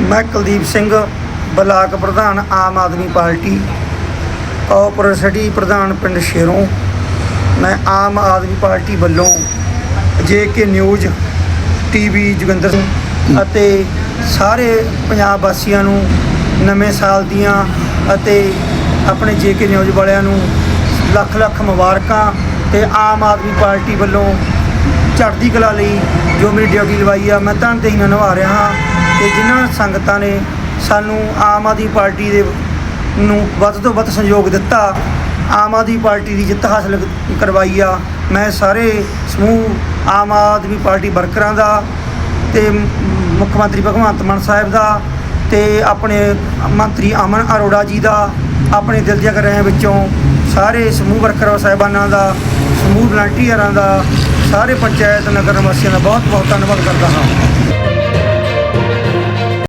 ਮੈਂ ਕੁਲਦੀਪ ਸਿੰਘ, ਬਲਾਕ ਪ੍ਰਧਾਨ Aam Aadmi party cooperative ਪ੍ਰਧਾਨ ਪਿੰਡ ਸ਼ੇਰੋਂ। ਮੈਂ ਆਮ ਆਦਮੀ ਪਾਰਟੀ ਵੱਲੋਂ J K news TV Joginder Singh ਅਤੇ ਸਾਰੇ ਪੰਜਾਬ ਵਾਸੀਆਂ ਨੂੰ ਨਵੇਂ ਸਾਲ ਦੀਆਂ ਅਤੇ ਆਪਣੇ ਜੇ ਕੇ ਨਿਊਜ਼ ਵਾਲਿਆਂ ਨੂੰ ਲੱਖ ਲੱਖ ਮੁਬਾਰਕਾਂ ਤੇ ਆਮ ਆਦਮੀ ਪਾਰਟੀ ਵੱਲੋਂ ਚੜ੍ਹਦੀ ਕਲਾ ਲਈ ਜੋ ਮੇਰੀ ਡਿਊਟੀ ਲਵਾਈ ਆ, ਮੈਂ ਤਨਦੇਹੀ ਨਾਲ ਨਿਭਾ ਰਿਹਾ ਹਾਂ। ਤੇ ਜਿਨ੍ਹਾਂ ਸੰਗਤਾਂ ਨੇ ਸਾਨੂੰ ਆਮ ਆਦਮੀ ਪਾਰਟੀ ਦੇ ਨੂੰ ਵੱਧ ਤੋਂ ਵੱਧ ਸਹਿਯੋਗ ਦਿੱਤਾ, ਆਮ ਆਦਮੀ ਪਾਰਟੀ ਦੀ ਜਿੱਤ ਹਾਸਲ ਕਰਵਾਈ ਆ। ਮੈਂ ਸਾਰੇ ਸਮੂਹ, ਆਮ ਆਦਮੀ ਪਾਰਟੀ ਵਰਕਰਾਂ ਦਾ ਤੇ ਮੁੱਖ ਮੰਤਰੀ ਭਗਵੰਤ ਮਾਨ ਸਾਹਿਬ ਦਾ ਤੇ ਆਪਣੇ ਮੰਤਰੀ ਅਮਨ ਅਰੋੜਾ ਜੀ ਦਾ, ਆਪਣੇ ਦਿਲ ਦੀਆਂ ਗਹਿਰਾਈਆਂ ਵਿੱਚੋਂ ਸਾਰੇ ਸਮੂਹ ਵਰਕਰ, ਸਾਹਿਬਾਨਾਂ ਦਾ, ਸਮੂਹ ਵਲੰਟੀਅਰਾਂ ਦਾ, ਸਾਰੇ ਪੰਚਾਇਤ ਨਗਰ ਨਿਵਾਸੀਆਂ ਦਾ ਬਹੁਤ ਬਹੁਤ ਧੰਨਵਾਦ ਕਰਦਾ ਹਾਂ।